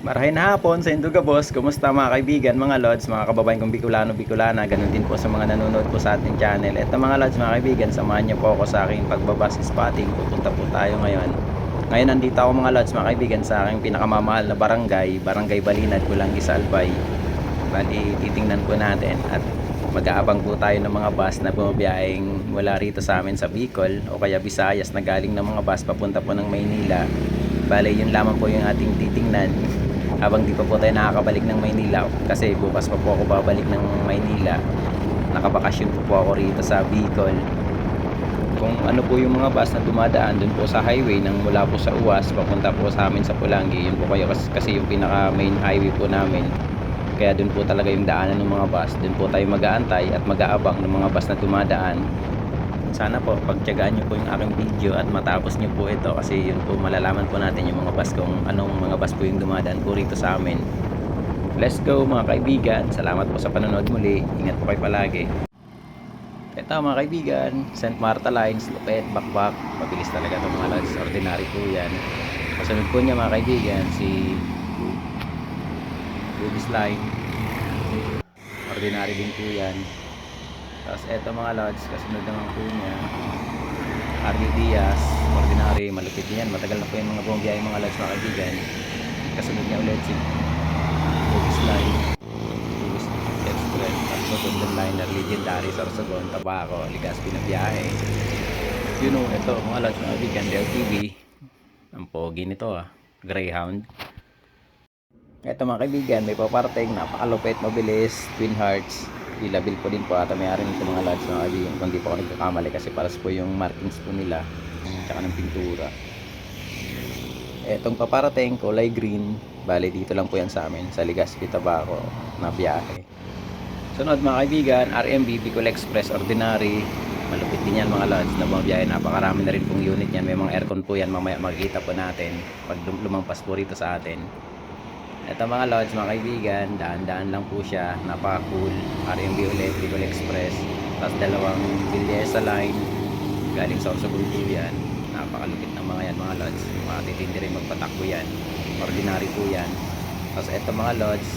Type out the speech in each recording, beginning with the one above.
Marahin na hapon sa Induga Boss. Kumusta mga kaibigan, mga lods, mga kababayan kong Bicolano, Bicolana. Ganun din po sa mga nanonood po sa ating channel. Ito mga lods, mga kaibigan, samahan niyo po ako sa aking pagbabas spotting. Pupunta po tayo ngayon. Ngayon nandito ako mga lods, mga kaibigan, sa aking pinakamamahal na barangay, Barangay Balinad, Kulangi sa Albay. Bali, titingnan po natin at mag-aabang po tayo ng mga bus na bumabiyahing mula rito sa amin sa Bicol o kaya Visayas na galing ng mga bus papunta po ng Maynila. Bale, yun lamang po yung ating titingnan habang di pa po tayo nakakabalik ng Maynila kasi bukas pa po ako babalik ng Maynila. Nakabakasyon po po ako rito sa Bicol. Kung ano po yung mga bus na dumadaan dun po sa highway nang mula po sa UAS papunta po sa amin sa Pulangi. Yun po kayo kasi, yung pinaka main highway po namin. Kaya dun po talaga yung daanan ng mga bus. Dun po tayo mag-aantay at mag-aabang ng mga bus na dumadaan. Sana po pagtyagaan nyo po yung aking video at matapos nyo po ito kasi yun po malalaman po natin yung mga bus kung anong mga bus po yung dumadaan po rito sa amin. Let's go mga kaibigan. Salamat po sa panonood muli. Ingat po kayo palagi. Ito mga kaibigan, St. Martha Lines, Lupet, Bakbak. Mabilis talaga itong mga lods. Ordinary po yan. Kasunod po niya mga kaibigan, si Bubis Line. Ordinary din po yan. Tapos eto mga lods, kasunod naman po niya. Army Diaz, ordinary, malupit din. Matagal na po yung mga bumabiyahe mga lods mga kaibigan. Kasunod niya ulit si Bubis Line. Bubis Express, tapos Golden Liner, Legendary, Sorsogon, Tabaco, Ligas, Pinabiyahe. Yun o, ito mga lods mga kaibigan, LTV. Ang pogi nito ah, Greyhound. Ito mga kaibigan, may paparating, napakalupit, mabilis, Twin Hearts, ilabil po din po ata may-ari nito mga lads mga kaibigan kung di po ako nagkakamali kasi paras po yung markings po nila tsaka ng pintura. Etong paparating kulay green bali dito lang po yan sa amin sa Legazpi Tabaco na biyahe. Sunod mga kaibigan RMB Bicol Express Ordinary. Malupit din yan mga lads na mga biyahe. Napakarami na rin pong unit yan. May mga aircon po yan mamaya makikita po natin pag lum- lumampas po rito sa atin ito mga lods, mga kaibigan, daan-daan lang po siya. Napaka-cool. RMB ulit, Bicol Express. Tapos dalawang Villesa line. Galing sa Orsogon po yan. Napakalupit ng mga yan, mga lods. Mga titindi rin magpatakbo yan. Ordinary po yan. Tapos ito mga lods,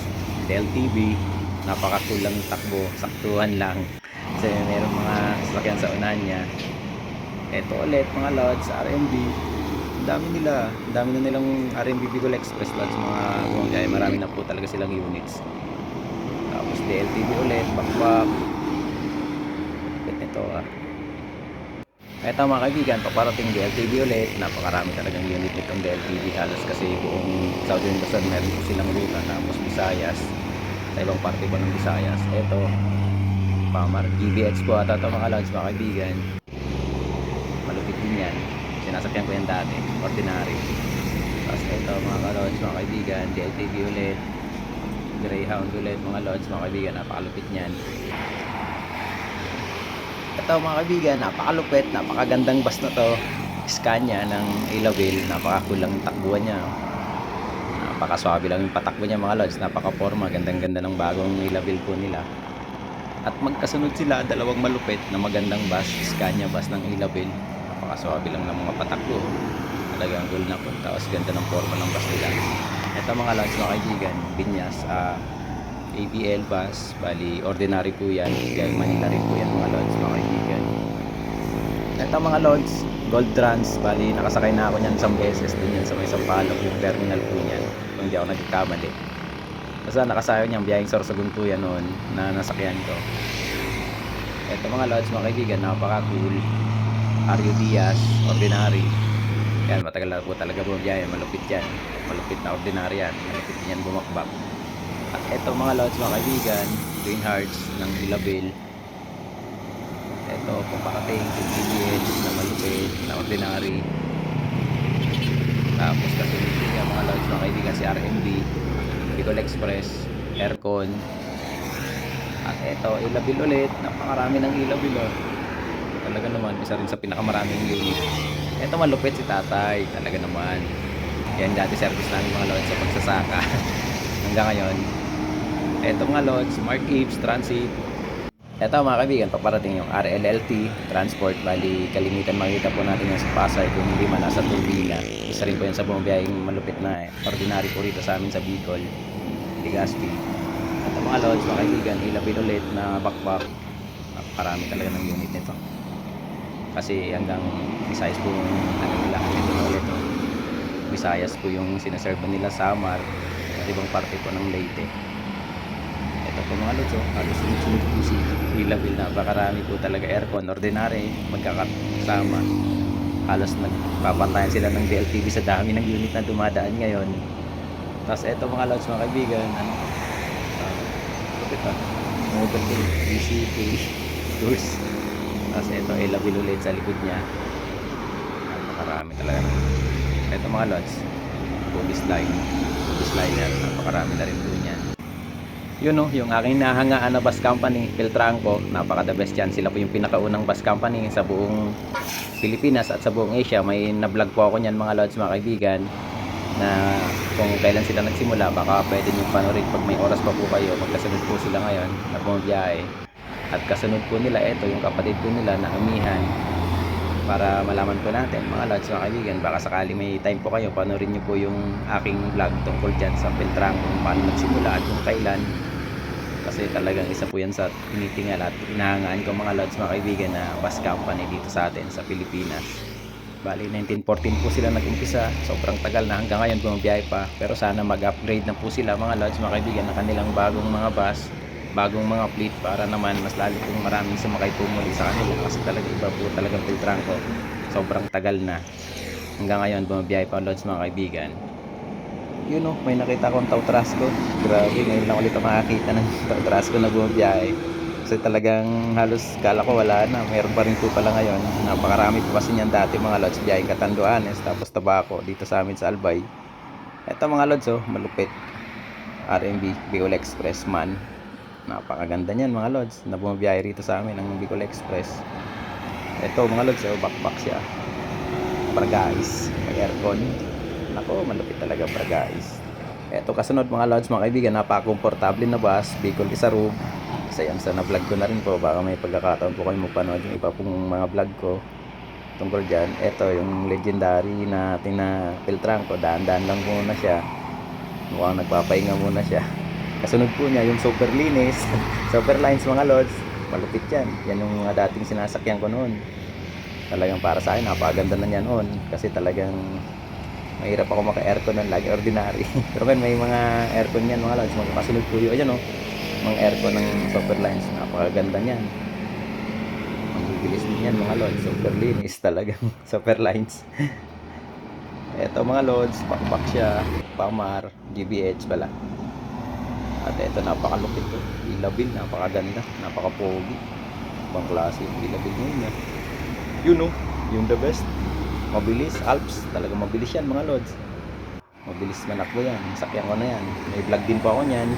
Del TV. Napaka-cool lang takbo. Saktuhan lang. Kasi meron mga sasakyan sa unahan niya. Ito ulit, mga lods, RMB dami nila. Dami na nilang RMB Bicol Express lots mga bumagay marami na po talaga silang units. Tapos DLTV ulit bakbak nito ah. Eto mga kaibigan paparating DLTV ulit. Napakarami talagang unit nitong DLTV halos kasi buong Southern Luzon meron po silang ruta. Tapos Visayas. Sa ibang parte po ng Visayas? Eto. Pamar GBX po ata ito mga lods mga kaibigan. Malupit din yan sinasakyan ko yan dati ordinary. Tapos ito mga ka-lods mga kaibigan DLTV ulit Greyhound ulit mga lods mga kaibigan napakalupit niyan. Ito mga kaibigan napakalupit napakagandang bus na to. Scania ng Ilaville napakakulang takbuhan niya. Napakaswabe lang yung patakbo niya mga lods napaka-forma gandang ganda ng bagong Ilaville po nila. At magkasunod sila dalawang malupit na magandang bus Scania bus ng Ilaville napakaswabe lang ng mga patakbo talagang cool na po. Tapos ganda ng forma ng bus nila. Ito mga lods mga kaibigan binyas ah ABL bus bali ordinary po yan. Kaya Manila rin po yan mga lods mga kaibigan. Ito mga lods gold trans bali nakasakay na ako niyan isang beses din yan sa may Sampaloc yung terminal po niyan. Kung hindi ako nagkakamali. Basta nakasayo niyang biyaheng Sorsogon po yan noon na nasakyan ko. Ito mga lods mga kaibigan napaka cool Ario Diaz, ordinary. Yan, matagal na po talaga bumabiyahe. Malupit yan. Malupit na ordinary yan. Malupit yan bumakbak. At eto mga lods mga kaibigan, Green Hearts ng Ilabel. Eto, paparating si GBH na malupit, na ordinary. Tapos din yan mga lods mga kaibigan si RMB, Bicol Express, Aircon. At eto, Ilabel ulit. Napakarami ng Ilabel oh talaga naman isa rin sa pinakamaraming unit ito malupit si tatay talaga naman yan dati service namin mga lods sa pagsasaka hanggang ngayon ito mga lods Mark Gibbs Transit Ito mga kaibigan, paparating yung RLLT Transport. Bali, kalimitan makita po natin yung sa Pasay kung hindi man nasa Turbina. Isa rin po yan sa bumabiyahing malupit na eh. ordinary po rito sa amin sa Bicol, Legazpi. At mga lods, mga kaibigan, ilapin ulit na bakbak. Napakarami talaga ng unit nito. Kasi hanggang Visayas po yung ano nila, ito ulit. oh. Visayas po yung sinaserve nila Samar at ibang parte po ng Leyte. Ito po mga lods, oh, halos sunod-sunod po si Ilabil. Napakarami po talaga aircon. Ordinary, magkakasama. Halos nagpapantayan sila ng DLTV sa dami ng unit na dumadaan ngayon. Tapos ito mga lods, mga kaibigan, ano, uh, kapit pa, mobile BCK, tours. Tapos ito, Ilabil ulit sa likod niya. Napakarami talaga. Ito mga lods, Bobis line, Bobis liner, napakarami na rin po niyan yun no, yung aking nahangaan na bus company, Filtranco, napaka the best yan. Sila po yung pinakaunang bus company sa buong Pilipinas at sa buong Asia. May na-vlog po ako niyan mga lods, mga kaibigan, na kung kailan sila nagsimula, baka pwede nyo panorin pag may oras pa po kayo. Magkasunod po sila ngayon na bumabiyahe. At kasunod po nila, ito yung kapatid po nila na amihan. Para malaman po natin mga lods, mga kaibigan baka sakali may time po kayo panoorin nyo po yung aking vlog tungkol dyan sa Filtranco kung paano nagsimula at kung kailan. Kasi talagang isa po yan sa tinitingal at inahangaan ko mga lods mga kaibigan na bus company dito sa atin sa Pilipinas. Bali 1914 po sila nag-umpisa. Sobrang tagal na hanggang ngayon bumabiyahe pa. Pero sana mag-upgrade na po sila mga lods mga kaibigan na kanilang bagong mga bus bagong mga fleet para naman mas lalo pong maraming sumakay po muli sa kanila. Kasi talaga iba po talagang Filtranco sobrang tagal na. Hanggang ngayon bumabiyahe pa lods mga kaibigan. Yun know, may nakita akong Tautrasco grabe ngayon lang ulit ako makakita ng Tautrasco na bumabiyahe. Kasi talagang halos kala ko wala na. Mayroon pa rin po pala ngayon. Napakarami po kasi niyan dati mga lods biyaheng Katanduanes tapos Tabaco dito sa amin sa Albay. Eto mga lods oh malupit. RMB Bicol Express man napakaganda niyan mga lods na bumabiyahe rito sa amin ng Bicol Express eto mga lods oh backpack siya Bragais may aircon Nako, malupit talaga para guys. Eto kasunod mga lods, mga kaibigan, napaka-komportable na bus, Bicol Isarug. Isa yan sa na-vlog ko na rin po, baka may pagkakataon po kayo magpanood yung iba pong mga vlog ko tungkol dyan. Eto, yung legendary na tinapiltran ko, daan-daan lang muna siya. Mukhang nagpapahinga muna siya. Kasunod po niya, yung super linis, super lines mga lods, malupit yan. Yan yung mga dating sinasakyan ko noon. Talagang para sa akin, napakaganda na yan noon. Kasi talagang mahirap ako maka-aircon ng lagi ordinary. Pero kan may mga aircon yan mga lods. Magkasunod po yun. Ayan o mga aircon ng super lines. Napakaganda niyan. Ang bibilis din yan mga lods. Super linis talagang super lines. Eto mga lods. Pakpak siya. Pamar GBH pala at eto napakalupit to. Ilabil napakaganda napakapogi. Ibang klase yung ilabil ngayon eh. yun o yung the best. Mabilis Alps. Talaga mabilis yan mga lods mabilis manakbo yan. Sakyan ko na yan. May vlog din po ako niyan.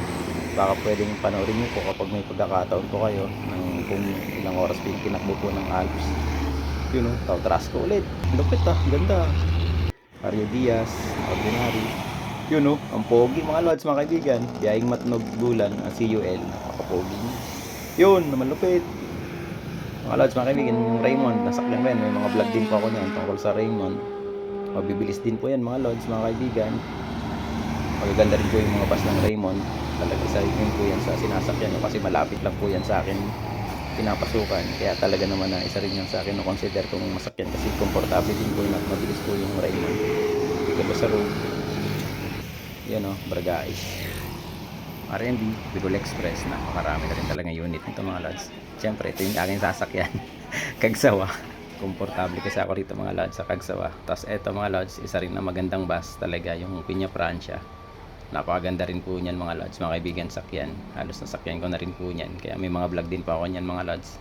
Baka pwedeng panoorin nyo po kapag may pagkakataon po kayo ng kung ilang oras po yung kinakbo po ng Alps. Yun o tautras ko ulit. Lupit ah. Ganda. Mario Diaz ordinary yun o ang pogi mga lods mga kaibigan biyahing matnog bulan ang CUL napakapogi niya yun naman lupit mga lods, mga kaibigan, yung Raymond, nasakyan ko yan. May mga vlog din po ako niyan tungkol sa Raymond. Mabibilis din po yan mga lods, mga kaibigan. Magaganda rin po yung mga bus ng Raymond. Talaga isa rin po yan sa sinasakyan ko kasi malapit lang po yan sa akin pinapasukan. Kaya talaga naman na isa rin yan sa akin na consider kong masakyan kasi komportable din po yun at mabilis po yung Raymond. Ikaw sa road. Yan o, Bragais. R&B, Bicol Express, napakarami na rin talaga unit nito mga lods. Siyempre, ito yung aking sasakyan. Kagsawa. Komportable kasi ako rito mga lods sa Kagsawa. Tapos ito mga lods, isa rin na magandang bus talaga, yung Pinya Francia. Napakaganda rin po niyan mga lods, mga kaibigan sakyan. Halos nasakyan ko na rin po niyan. Kaya may mga vlog din po ako niyan mga lods.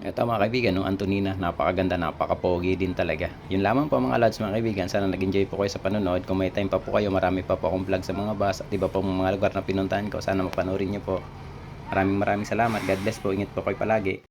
Ito mga kaibigan, no, Antonina, napakaganda, napakapogi din talaga. Yun lamang po mga lods, mga kaibigan. Sana nag-enjoy po kayo sa panonood. Kung may time pa po kayo, marami pa po akong vlog sa mga bus at iba po mga lugar na pinuntahan ko. Sana mapanoorin nyo po. Maraming maraming salamat. God bless po. Ingat po kayo palagi.